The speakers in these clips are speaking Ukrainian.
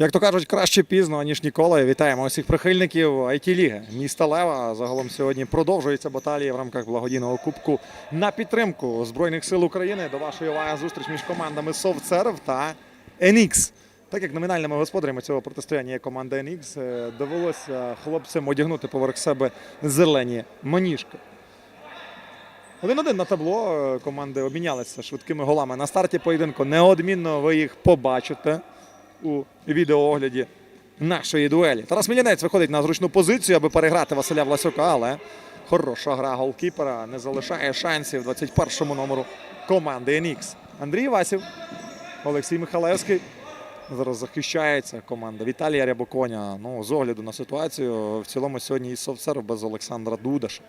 Як то кажуть, краще пізно, ніж ніколи. Вітаємо усіх прихильників it ліги міста Лева. Загалом сьогодні продовжується баталія в рамках благодійного кубку на підтримку Збройних сил України. До вашої уваги зустріч між командами Совцерв та NX. Так як номінальними господарями цього протистояння є команда NX, е, довелося хлопцям одягнути поверх себе зелені маніжки. Один-один на табло е, команди обмінялися швидкими голами на старті поєдинку. Неодмінно ви їх побачите у відеоогляді нашої дуелі. Тарас Мілянець виходить на зручну позицію, аби переграти Василя Власюка, але хороша гра голкіпера не залишає шансів 21-му номеру команди NX. Андрій Васів, Олексій Михалевський. Зараз захищається команда Віталія Рябоконя. Ну, з огляду на ситуацію, в цілому сьогодні і Совсерв без Олександра Дудаша.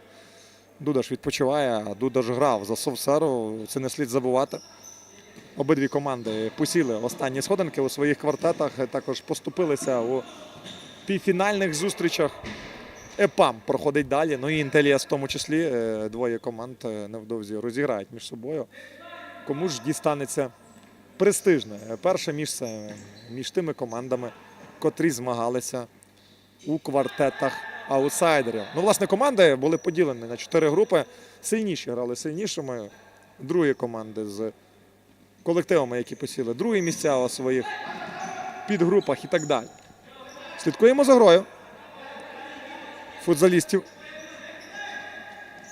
Дудаш відпочиває, Дудаш грав за Совсеру. Це не слід забувати. Обидві команди посіли останні сходинки у своїх квартетах. Також поступилися у півфінальних зустрічах. ЕПАМ проходить далі. Ну і Інтеліас в тому числі. Е, Двоє команд е, невдовзі розіграють між собою. Кому ж дістанеться престижне перше місце між тими командами, котрі змагалися у квартетах аутсайдерів. Ну, власне, команди були поділені на чотири групи. Сильніші грали сильнішими. Другі команди з колективами, які посіли другі місця у своїх підгрупах і так далі. Слідкуємо за грою футзалістів.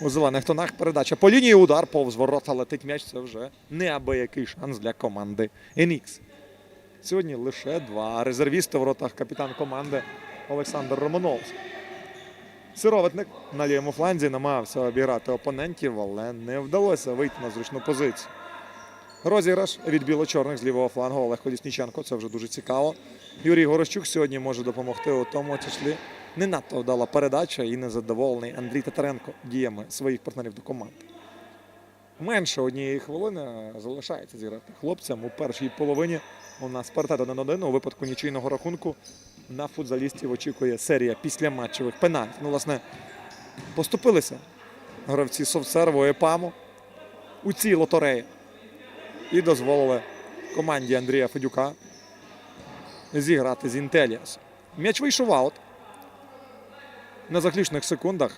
У зелених тонах передача. По лінії удар повз ворота летить м'яч. Це вже неабиякий шанс для команди NX. Сьогодні лише два резервісти в воротах капітан команди Олександр Романовський. Сироватник на лівому фланзі намагався обіграти опонентів, але не вдалося вийти на зручну позицію. Розіграш від біло-чорних з лівого флангу Олег Колісніченко. Це вже дуже цікаво. Юрій Горощук сьогодні може допомогти у тому числі. Не надто вдала передача і незадоволений Андрій Татаренко діями своїх партнерів до команди. Менше однієї хвилини залишається зіграти хлопцям у першій половині. У нас паритет 1-1. У випадку нічийного рахунку на футзалістів очікує серія післяматчевих пенальтів. Ну, власне, поступилися гравці Совсерву ЕПАМу у цій лотереї і дозволили команді Андрія Федюка зіграти з Інтеліас. М'яч вийшов аут. На заключних секундах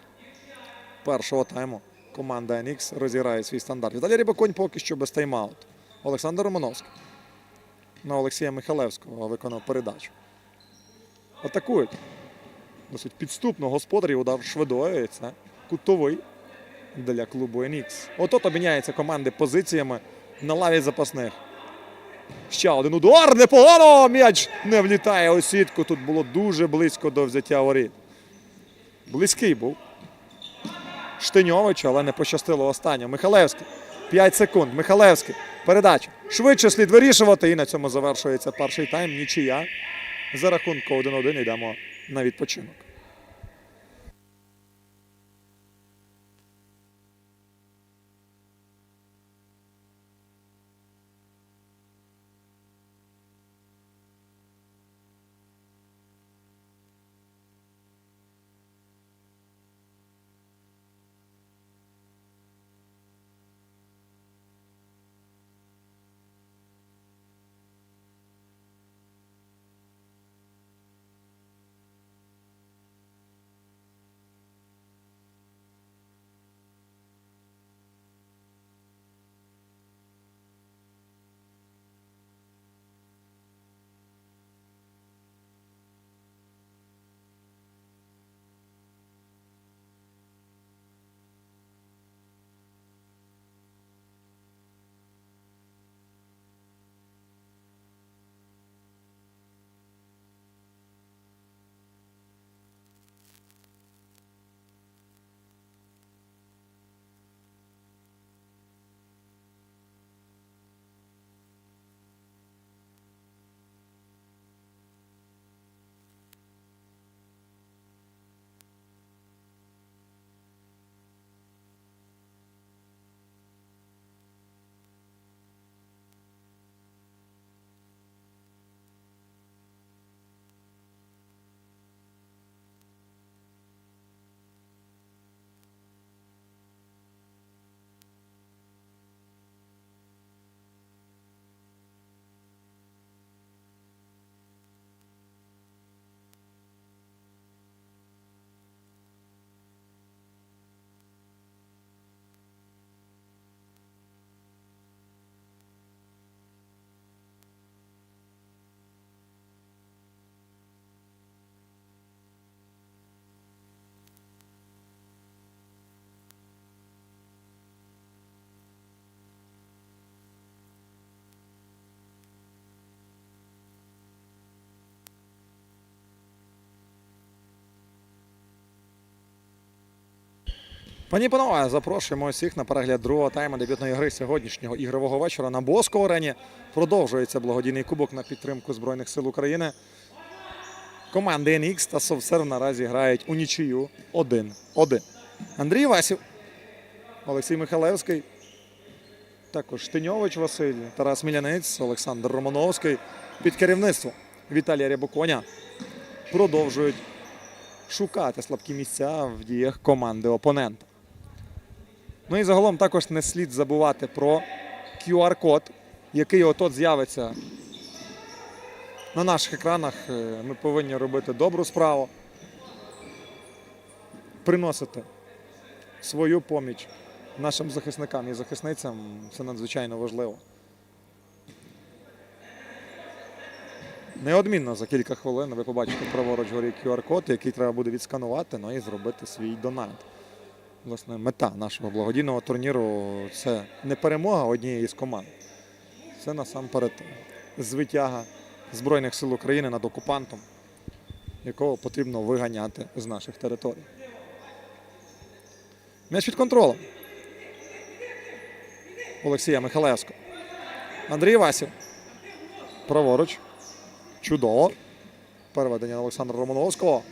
першого тайму команда NX розіграє свій стандарт. Віталій Рибаконь поки що без тайм-аут. Олександр Романовський на Олексія Михалевського виконав передачу. Атакують. Досить підступно господарі удар швидою. Це кутовий для клубу NX. Отот обміняються команди позиціями на лаві запасних. Ще один удар. Непогано! М'яч не влітає у сітку. Тут було дуже близько до взяття воріт. Близький був. Штиньович, але не пощастило останньому. Михалевський. 5 секунд. Михалевський. Передача. Швидше слід вирішувати. І на цьому завершується перший тайм. Нічия. За рахунку 1-1 йдемо на відпочинок. Пані панове, запрошуємо всіх на перегляд другого тайму дебютної гри сьогоднішнього ігрового вечора на Боско арені. Продовжується благодійний кубок на підтримку Збройних сил України. Команди NX та Совсерв наразі грають у нічию 1-1. Андрій Васів, Олексій Михайлевський, також Штиньович Василь, Тарас Мілянець, Олександр Романовський під керівництвом Віталія Рябоконя продовжують шукати слабкі місця в діях команди опонента. Ну і загалом також не слід забувати про QR-код, який отот з'явиться на наших екранах. Е, Ми повинні робити добру справу, приносити свою поміч нашим захисникам і захисницям. Це надзвичайно важливо. Неодмінно за кілька хвилин ви побачите праворуч горі QR-код, який треба буде відсканувати, ну і зробити свій донат. Власне, мета нашого благодійного турніру це не перемога однієї з команд. Це насамперед звитяга Збройних сил України над окупантом, якого потрібно виганяти з наших територій. М'яч під контролем. Олексія Михайлевського. Андрій Васів. Праворуч. Чудово. Переведення Олександра Романовського.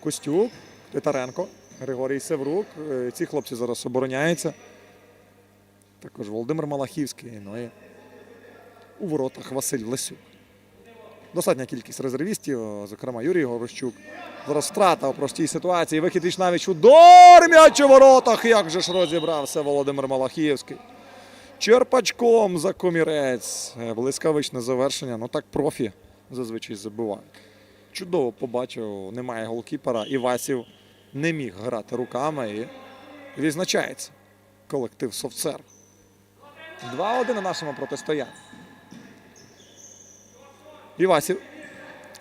Костюк. Титаренко. Григорій Севрук. Е, Ці хлопці зараз обороняються. Також Володимир Малахівський. Ну і у воротах Василь Лесюк. Достатня кількість резервістів, зокрема Юрій Горощук. Зараз втрата у простій ситуації. Вихід віч навіть удар м'яч у воротах. Як же ж розібрався Володимир Малахівський. Черпачком за комірець. Е, Блискавичне завершення. Ну так профі зазвичай забивають. Чудово побачив, немає голкіпера. І Васів не міг грати руками і відзначається колектив Совцер. 2-1 на нашому протистоянні. Івасів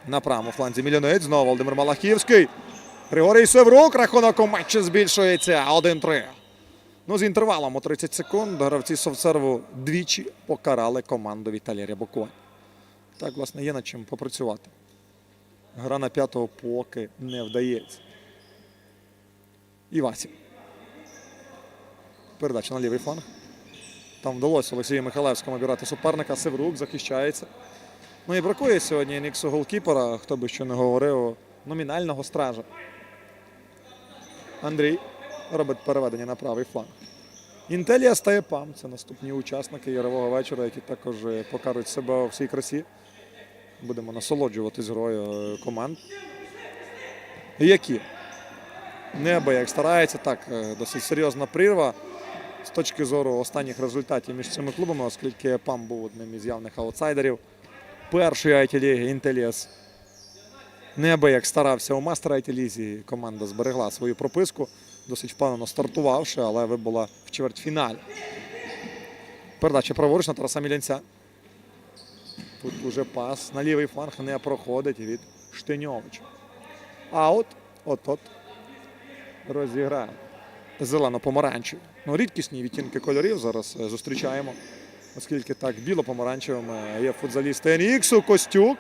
на правому фланзі Мільйонець. Знову Володимир Малахівський. Григорій Севрук. Рахунок у матчі збільшується 1-3. Ну, з інтервалом у 30 секунд гравці Совсерву двічі покарали команду Віталія Рябокова. Так, власне, є над чим попрацювати. Гра на п'ятого поки не вдається. Івасів. Передача на лівий фланг. Там вдалося Олексію Михайлевському обірати суперника. Севрук захищається. Ну і бракує сьогодні Ніксу голкіпера, хто би що не говорив, номінального стража. Андрій робить переведення на правий фланг. Інтелія стає пам. Це наступні учасники ярового вечора, які також е, покажуть себе у всій красі. Будемо насолоджуватись грою е, команд. Які неабияк стараються. Так, е, досить серйозна прірва з точки зору останніх результатів між цими клубами, оскільки ПАМ був одним із явних аутсайдерів першої IT-ліги Інтеліас неабияк старався у мастер IT-лізі. Команда зберегла свою прописку, досить впевнено стартувавши, але вибула в чвертьфіналі. Передача праворуч на Тараса Мілянця. Тут уже пас на лівий фланг не проходить від Штиньовича. Аут. От-от. Розіграє. Зелено-помаранчеві. Ну, рідкісні відтінки кольорів зараз е, зустрічаємо. Оскільки так біло-помаранчевими є футзаліст Еніксу. Костюк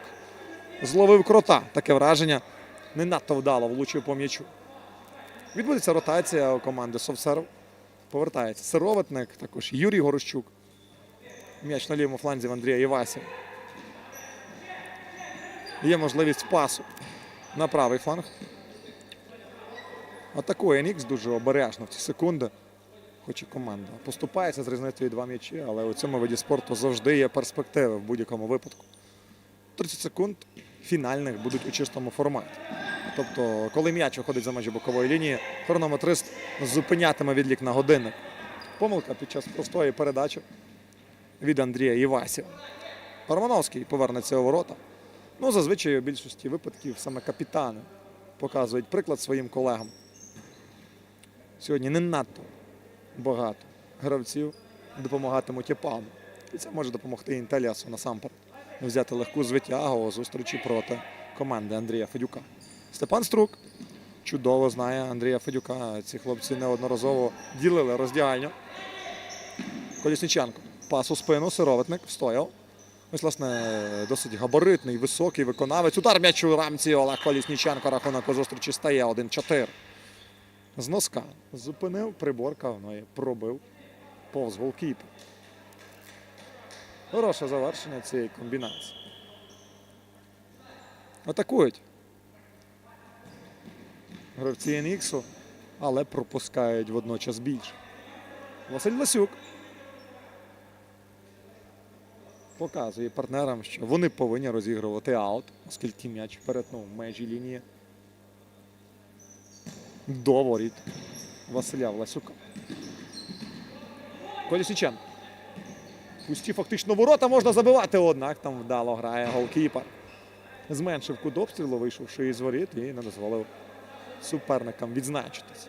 зловив крота. Таке враження. Не надто вдало влучив по м'ячу. Відбудеться ротація у команди Совсерв. Повертається сироватник, також Юрій Горощук. М'яч на лівому фланзі в Андрія Івасів. Є можливість пасу на правий фланг. Атакує Нікс дуже обережно в ці секунди. Хоч і команда поступається з різницею два м'ячі, але у цьому виді спорту завжди є перспективи в будь-якому випадку. 30 секунд фінальних будуть у чистому форматі. Тобто, коли м'яч виходить за межі бокової лінії, хронометрист зупинятиме відлік на годинник. Помилка під час простої передачі від Андрія Івасєва. Романовський повернеться у ворота. Ну, зазвичай у більшості випадків саме капітани показують приклад своїм колегам. Сьогодні не надто багато гравців допомагатимуть ІПАМу. І це може допомогти Інтеліасу насамперед взяти легку звитягу у зустрічі проти команди Андрія Федюка. Степан Струк чудово знає Андрія Федюка. Ці хлопці неодноразово ділили роздягальню. Колісниченко. Пас у спину, сироватник, встояв. Ось, власне, досить габаритний, високий виконавець. Удар м'яч у рамці Олег Колісніченко. Рахунок у зустрічі стає 1-4. З носка. Зупинив, приборкав, ну і пробив повз голкіпер. Хороше завершення цієї комбінації. Атакують. Гравці Еніксу, але пропускають водночас більше. Василь Ласюк показує партнерам, що вони повинні розігрувати аут, оскільки м'яч перетнув межі лінії до воріт Василя Власюка. Колісіченко. Пусті фактично ворота можна забивати, однак там вдало грає голкіпер. Зменшив кут обстрілу, вийшовши із воріт і не дозволив суперникам відзначитись.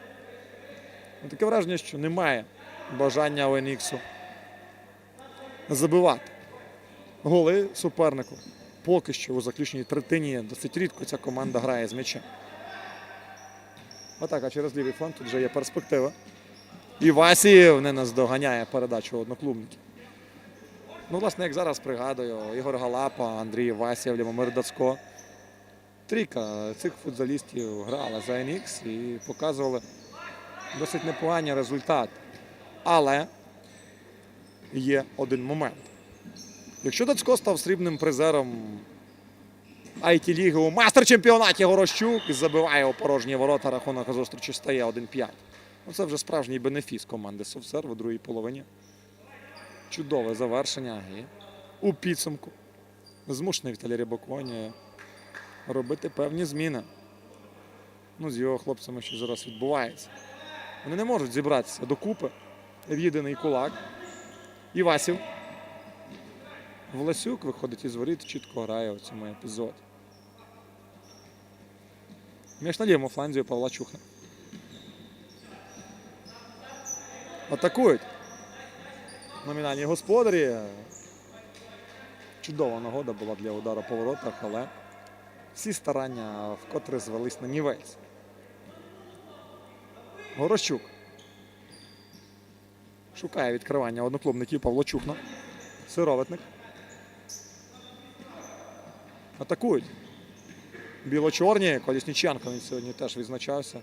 Ну, Таке враження, що немає бажання у забивати голи супернику. Поки що у заключній третині досить рідко ця команда грає з м'ячем. Атака через лівий фланг, тут вже є перспектива. І Васіїв не наздоганяє передачу одноклубників. Ну, власне, як зараз пригадую, Ігор Галапа, Андрій Васєв, Лімомир Дацько. Трійка цих футболістів грала за NX і показували досить непогані результати. Але є один момент. Якщо Дацько став срібним призером it ліги у мастер-чемпіонаті Горощук забиває у порожні ворота, рахунок зустрічі стає 1-5. Ну, це вже справжній бенефіс команди Совсерв у другій половині. Чудове завершення. І у підсумку змушений Віталій Рибаконі робити певні зміни. Ну, з його хлопцями, що зараз відбувається. Вони не можуть зібратися докупи в єдиний кулак. Івасів. Власюк виходить із воріт, чітко грає у цьому епізоді. Між на лівому фланзі Павла Чухна. Атакують. Номінальні господарі. Чудова нагода була для удару по воротах, але всі старання вкотре звелись на нівець. Горощук. Шукає відкривання одноклубників Павло Чухна. Сировитник. Атакують. Біло-чорні. Колісніченко він сьогодні теж відзначався.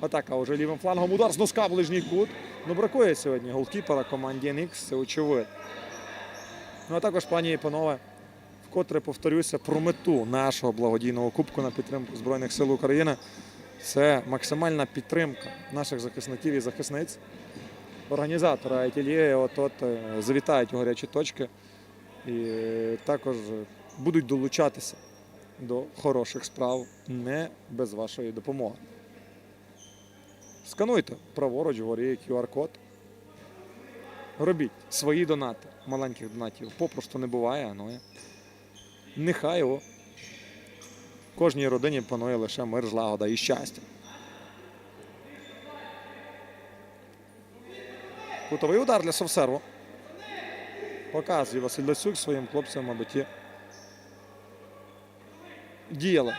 Атака вже лівим флангом. Удар з носка ближній кут. Ну, бракує сьогодні голкіпера команді NX, це очевидно. Ну а також, пані і панове, вкотре повторюся про мету нашого благодійного кубку на підтримку Збройних сил України. Це максимальна підтримка наших захисників і захисниць. Організатори ITLA от-от е, завітають у гарячі точки і також будуть долучатися до хороших справ не без вашої допомоги. Скануйте праворуч вгорі QR-код. Робіть свої донати. Маленьких донатів попросту не буває, ну і нехай у кожній родині панує лише мир, злагода і щастя. Кутовий удар для Совсерву. Показує Василь Ласюк своїм хлопцям, мабуть, діяли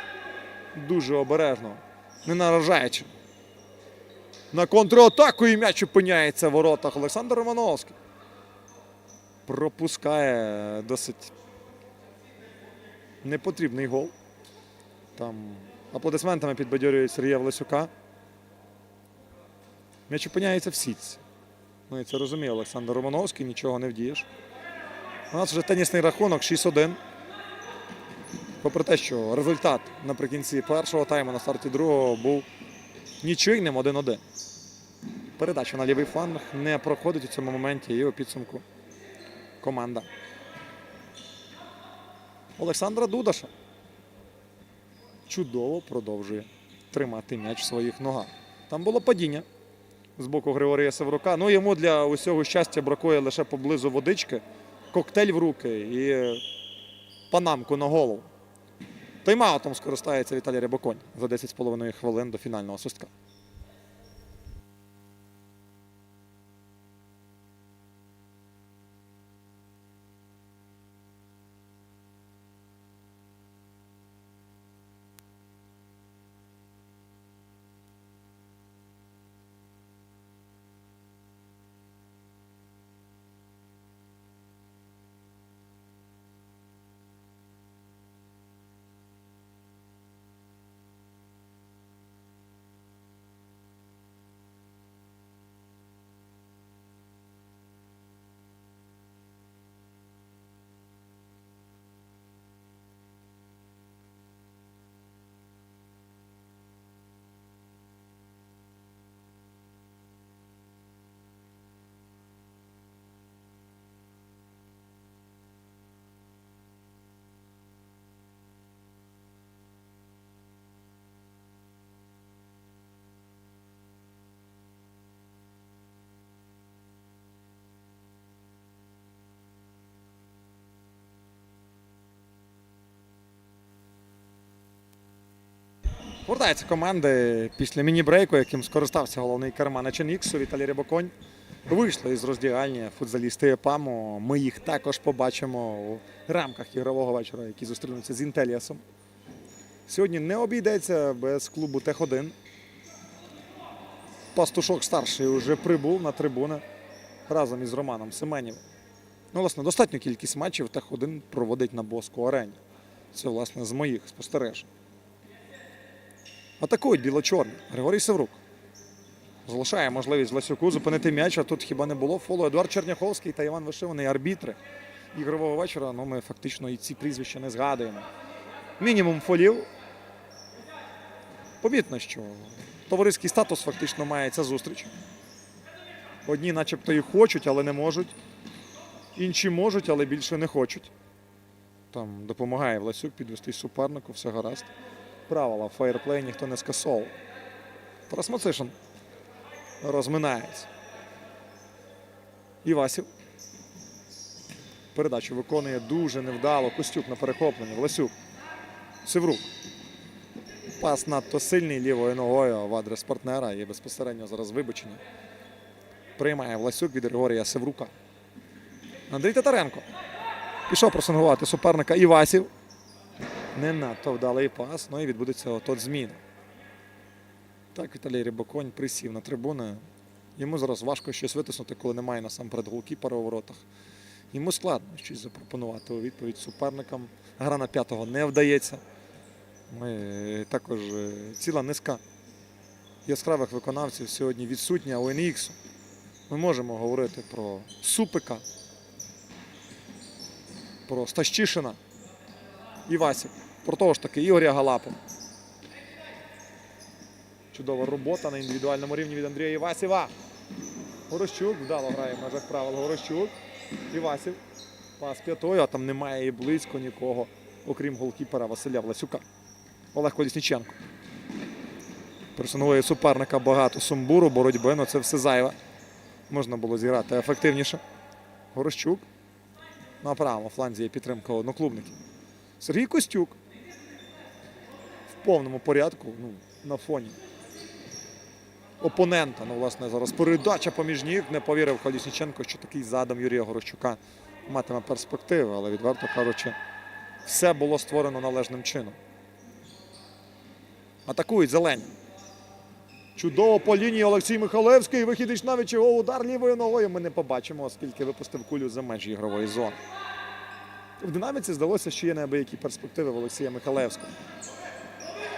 дуже обережно, не наражаючи. На контратаку і м'яч опиняється в воротах Олександр Романовський. Пропускає досить непотрібний гол. Там аплодисментами підбадьорюють Сергія Власюка. М'яч опиняється в сітці. Ну і це розуміє Олександр Романовський, нічого не вдієш. У нас вже тенісний рахунок 6-1. Попри те, що результат наприкінці першого тайму на старті другого був нічийним 1-1. Передача на лівий фланг не проходить у цьому моменті і у підсумку команда Олександра Дудаша чудово продовжує тримати м'яч в своїх ногах. Там було падіння з боку Григорія Севрука. Ну йому для усього щастя бракує лише поблизу водички, коктейль в руки і панамку на голову. Тайм-аутом скористається Віталій Рябоконь за 10,5 хвилин до фінального свистка. Вертаються команди після міні-брейку, яким скористався головний керманич Ніксу Віталій Рибаконь. Вийшли із роздягальні футзалісти ЕПАМу. Ми їх також побачимо у рамках ігрового вечора, які зустрінуться з Інтеліасом. Сьогодні не обійдеться без клубу Тех-1. Пастушок старший вже прибув на трибуни разом із Романом Семенів. Ну, власне, достатню кількість матчів Тех-1 проводить на Боску арені. Це, власне, з моїх спостережень. Атакують біло-чорні. Григорій Севрук. Залишає можливість Ласюку зупинити м'яч, а тут хіба не було фолу. Едуард Черняховський та Іван Вишиваний арбітри ігрового вечора. Ну, ми фактично і ці прізвища не згадуємо. Мінімум фолів. Помітно, що товариський статус фактично має ця зустріч. Одні, начебто, і хочуть, але не можуть. Інші можуть, але більше не хочуть. Там допомагає Власюк підвести супернику, все гаразд. Правила фаєрплей ніхто не скасовував. Тарас Мацишин розминається. Івасів. Передачу виконує дуже невдало. Костюк на перехопленні. Власюк. Севрук. Пас надто сильний лівою ногою в адрес партнера і безпосередньо зараз вибачення. Приймає Власюк від Григорія Севрука. Андрій Татаренко. Пішов просингувати суперника Івасів. Не надто вдалий пас, ну і відбудеться отот зміна. Так, Віталій Рибаконь присів на трибуни. Йому зараз важко щось витиснути, коли немає насамперед голкіпера у воротах. Йому складно щось запропонувати у відповідь суперникам. Гра на п'ятого не вдається. Ми також е, ціла низка яскравих виконавців сьогодні відсутня у NX. Ми можемо говорити про Супика, про Стащишина, і Івасів, про того ж таки Ігоря Галапу. Чудова робота на індивідуальному рівні від Андрія Івасєва. Горощук вдало грає в межах правил. Горощук. Івасів. Пас п'ятою, а там немає і близько нікого, окрім голкіпера Василя Власюка. Олег Колісніченко. Персонує суперника багато сумбуру, боротьби, але це все зайве. Можна було зіграти ефективніше. Горощук. На правому фланзі є підтримка одноклубників. Сергій Костюк. Повному порядку, ну, на фоні опонента. Ну, власне, зараз передача поміж ніг. Не повірив Колісніченко, що такий задум Юрія Горощука матиме перспективи, але відверто кажучи, все було створено належним чином. Атакують зелені. Чудово по лінії Олексій Михалевський. Вихідич навіть його удар лівою ногою. Ми не побачимо, оскільки випустив кулю за межі ігрової зони. В динаміці здалося, що є неабиякі перспективи в Олексія Михалевського.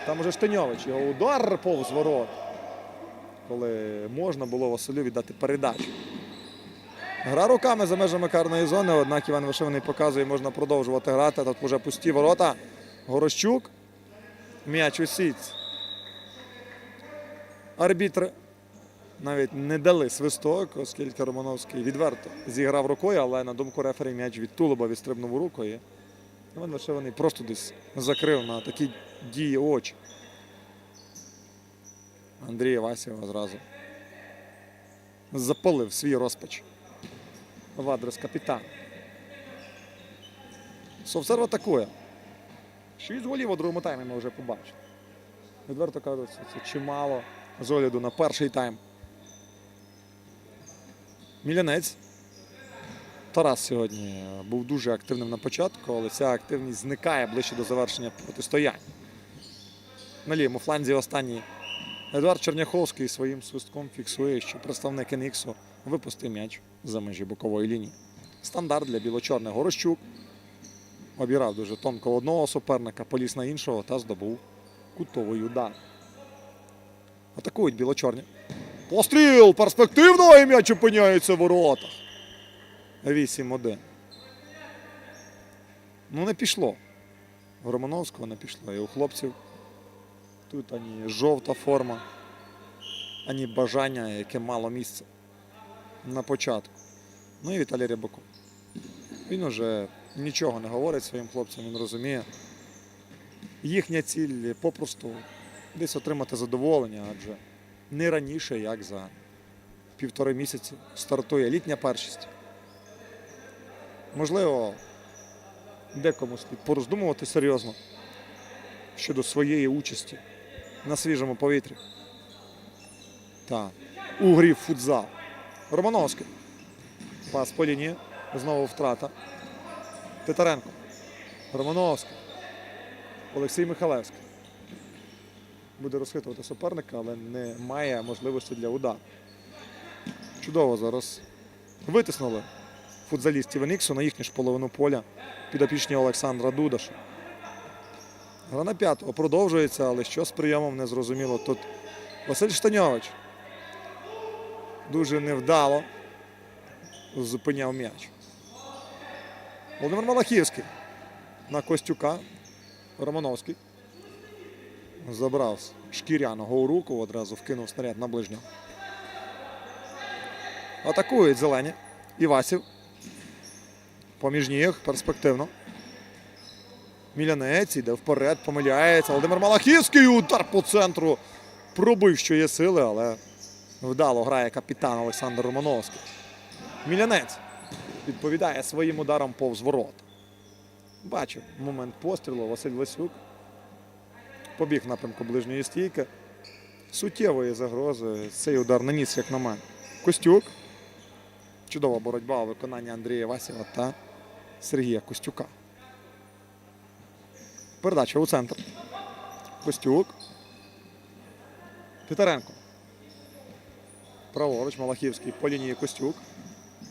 Там уже Штеньович, його удар повз ворот. Коли можна було Василю віддати передачу. Гра руками за межами карної зони, однак Іван Вишиваний показує, можна продовжувати грати. Тут вже пусті ворота. Горощук. М'яч у сіть. Арбітри навіть не дали свисток, оскільки Романовський відверто зіграв рукою, але на думку рефері м'яч від тулуба відстрибнув у руку. І Іван Вишиваний просто десь закрив на такі дії очі. Андрій Васєва зразу запалив свій розпач в адрес капітана. Совсерв атакує. Шість голів у другому таймі ми вже побачили. Відверто кажуть, це чимало з огляду на перший тайм. Мілянець. Тарас сьогодні був дуже активним на початку, але ця активність зникає ближче до завершення протистояння. На лівому фланзі останній Едуард Черняховський своїм свистком фіксує, що представник Еніксу випустив м'яч за межі бокової лінії. Стандарт для біло-чорних Горощук. Обірав дуже тонко одного суперника, поліз на іншого та здобув кутовий удар. Атакують біло-чорні. Постріл! Перспективно і м'яч опиняється в воротах. 8-1. Ну, не пішло. В Романовського не пішло. І у хлопців тут ані жовта форма, ані бажання, яке мало місце на початку. Ну і Віталій Рябаков. Він уже нічого не говорить своїм хлопцям, він розуміє. Їхня ціль попросту десь отримати задоволення, адже не раніше, як за півтори місяці стартує літня першість. Можливо, декому слід пороздумувати серйозно щодо своєї участі на свіжому повітрі. Так. У грі футзал. Романовський. Пас по лінії. Знову втрата. Титаренко. Романовський. Олексій Михалевський. Буде розхитувати суперника, але не має можливості для удару. Чудово зараз витиснули футзалістів Еніксу на їхню ж половину поля підопічні Олександра Дудаша. Гра на п'ятого продовжується, але що з прийомом не зрозуміло. Тут Василь Штаньович дуже невдало зупиняв м'яч. Володимир Малахівський на Костюка. Романовський. Забрав шкіряного у руку, одразу вкинув снаряд на ближнього. Атакують зелені. Івасів. Поміж ніг перспективно. Мілянець іде вперед, помиляється. Володимир Малахівський удар по центру. Пробив, що є сили, але вдало грає капітан Олександр Романовський. Мілянець відповідає своїм ударом повз ворот. Бачив момент пострілу Василь Лисюк. Побіг напрямку ближньої стійки. Суттєвої загрози. Цей удар наніс, як на мене. Костюк. Чудова боротьба у виконанні Андрія Васєва та Сергія Костюка. Передача у центр. Костюк. Титаренко. Праворуч Малахівський по лінії Костюк.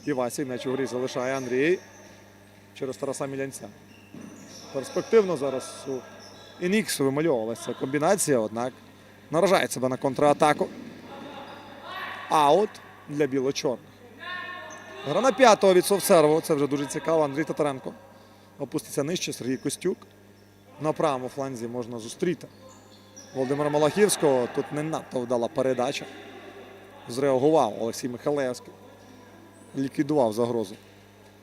Івасів м'яч у грі залишає Андрій через Тараса Мілянця. Перспективно зараз у Ініксу вимальовувалася комбінація, однак наражає себе на контратаку. Аут для біло-чорних. Гра на п'ятого від Совсерву. Це вже дуже цікаво. Андрій Татаренко опуститься нижче. Сергій Костюк. На правому фланзі можна зустріти. Володимира Малахівського тут не надто вдала передача. Зреагував Олексій Михайлевський. Ліквідував загрозу.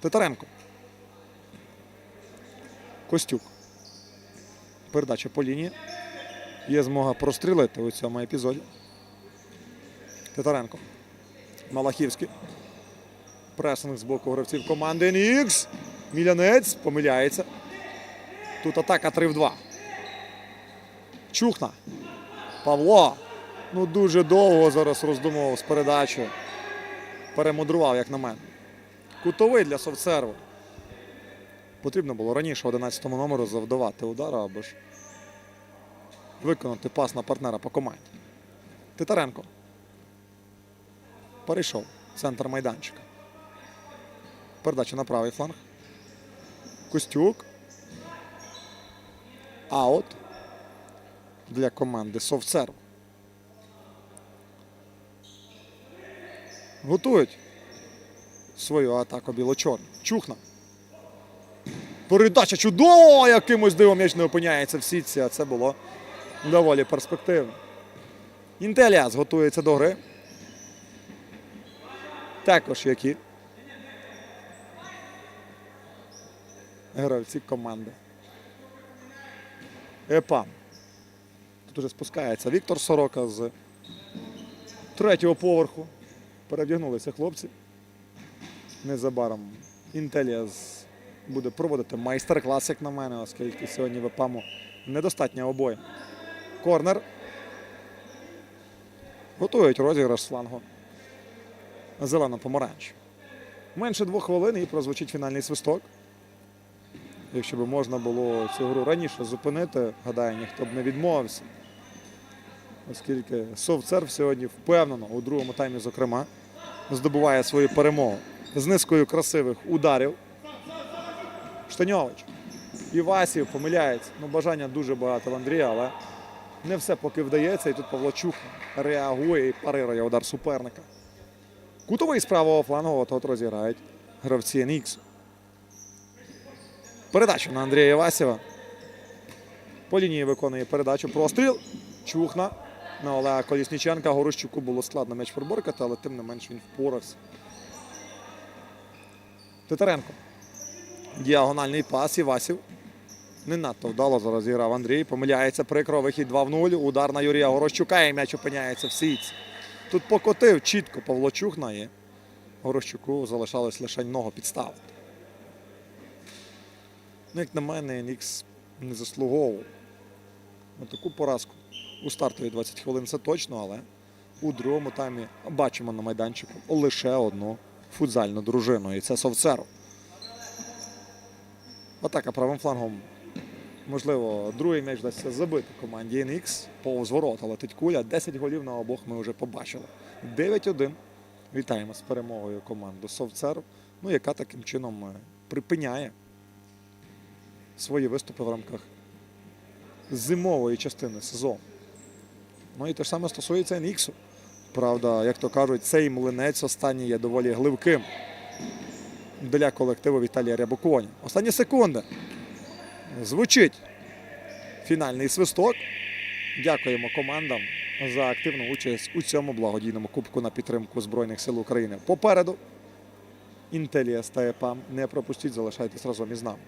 Титаренко. Костюк. Передача по лінії. Є змога прострілити у цьому епізоді. Титаренко. Малахівський. Пресинг з боку гравців команди Нікс. Мілянець помиляється. Тут атака 3 в 2. Чухна. Павло. Ну дуже довго зараз роздумував з передачею. Перемудрував, як на мене. Кутовий для софтсерву. Потрібно було раніше 11-му номеру завдавати удар, аби ж виконати пас на партнера по команді. Титаренко. Перейшов. Центр майданчика. Передача на правий фланг. Костюк. Аут для команди Совсерв. Готують свою атаку біло-чорну. Чухна. Передача чудово! Якимось дивом м'яч не опиняється в сітці, а це було доволі перспективно. Інтеліас готується до гри. Також які гравці команди. ЕПАМ. Тут уже спускається Віктор Сорока з третього поверху. Перевдягнулися хлопці. Незабаром Інтеліас буде проводити майстер-клас, як на мене, оскільки сьогодні в ЕПАМу недостатньо обоє. Корнер. Готують розіграш флангу. Зелено-помаранч. Менше двох хвилин і прозвучить фінальний свисток. Якщо б можна було цю гру раніше зупинити, гадаю, ніхто б не відмовився. Оскільки Совцерв сьогодні впевнено, у другому таймі, зокрема, здобуває свою перемогу з низкою красивих ударів. Штаньович. Івасів помиляється. Ну, бажання дуже багато в Андрія, але не все поки вдається. І тут Павлочух реагує і парирує удар суперника. Кутовий з правого флангу от розіграють гравці NX. Передача на Андрія Івасєва. По лінії виконує передачу. Простріл. Чухна. На Олега Колісніченка. Горощуку було складно м'яч приборкати, але тим не менш він впорався. Титаренко. Діагональний пас Івасів. Не надто вдало зараз зіграв Андрій. Помиляється прикро. Вихід 2 в 0. Удар на Юрія Горощука і м'яч опиняється в сітці. Тут покотив чітко Павло Чухна і Горощуку залишалось лише ногу підставити. Ну, як на мене, Нікс не заслуговував на таку поразку. У стартові 20 хвилин це точно, але у другому таймі бачимо на майданчику лише одну футзальну дружину. І це Совцеров. Атака правим флангом. Можливо, другий м'яч вдасться забити команді NX. Повз ворота летить куля. 10 голів на обох ми вже побачили. 9-1. Вітаємо з перемогою команду Совцеров, ну, яка таким чином е, припиняє свої виступи в рамках зимової частини сезону. Ну і те ж саме стосується NX. Правда, як то кажуть, цей млинець останній є доволі гливким для колективу Віталія Рябоконя. Останні секунди. Звучить фінальний свисток. Дякуємо командам за активну участь у цьому благодійному кубку на підтримку Збройних сил України. Попереду Інтелія стає ПАМ. Не пропустіть, залишайтесь разом із нами.